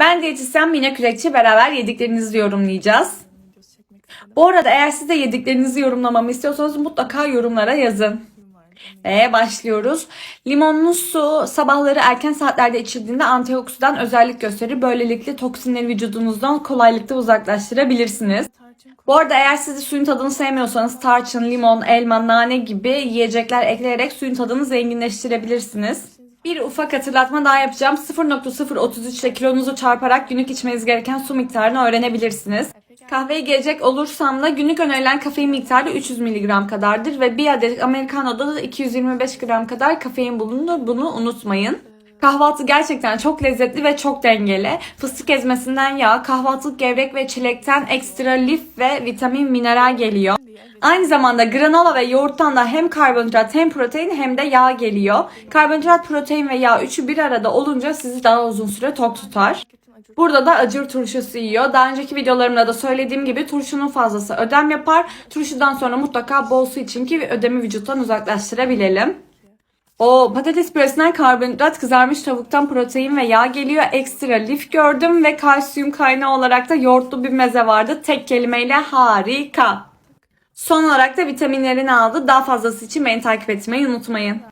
Ben diyetisyen Mine Kürekçi beraber yediklerinizi yorumlayacağız. Bu arada eğer siz de yediklerinizi yorumlamamı istiyorsanız mutlaka yorumlara yazın. Ve başlıyoruz. Limonlu su sabahları erken saatlerde içildiğinde antioksidan özellik gösterir. Böylelikle toksinleri vücudunuzdan kolaylıkla uzaklaştırabilirsiniz. Bu arada eğer siz suyun tadını sevmiyorsanız tarçın, limon, elma, nane gibi yiyecekler ekleyerek suyun tadını zenginleştirebilirsiniz. Bir ufak hatırlatma daha yapacağım. 0.033 ile kilonuzu çarparak günlük içmeniz gereken su miktarını öğrenebilirsiniz. Kahveye gelecek olursam da günlük önerilen kafein miktarı 300 mg kadardır ve bir adet Americano'da da 225 gram kadar kafein bulunur. Bunu unutmayın. Kahvaltı gerçekten çok lezzetli ve çok dengeli. Fıstık ezmesinden yağ, kahvaltılık gevrek ve çilekten ekstra lif ve vitamin mineral geliyor. Aynı zamanda granola ve yoğurttan da hem karbonhidrat hem protein hem de yağ geliyor. Karbonhidrat, protein ve yağ üçü bir arada olunca sizi daha uzun süre tok tutar. Burada da acır turşusu yiyor. Daha önceki videolarımda da söylediğim gibi turşunun fazlası ödem yapar. Turşudan sonra mutlaka bol su için ki ödemi vücuttan uzaklaştırabilelim. O patates püresinden karbonhidrat, kızarmış tavuktan protein ve yağ geliyor. Ekstra lif gördüm ve kalsiyum kaynağı olarak da yoğurtlu bir meze vardı. Tek kelimeyle harika. Son olarak da vitaminlerini aldı. Daha fazlası için beni takip etmeyi unutmayın.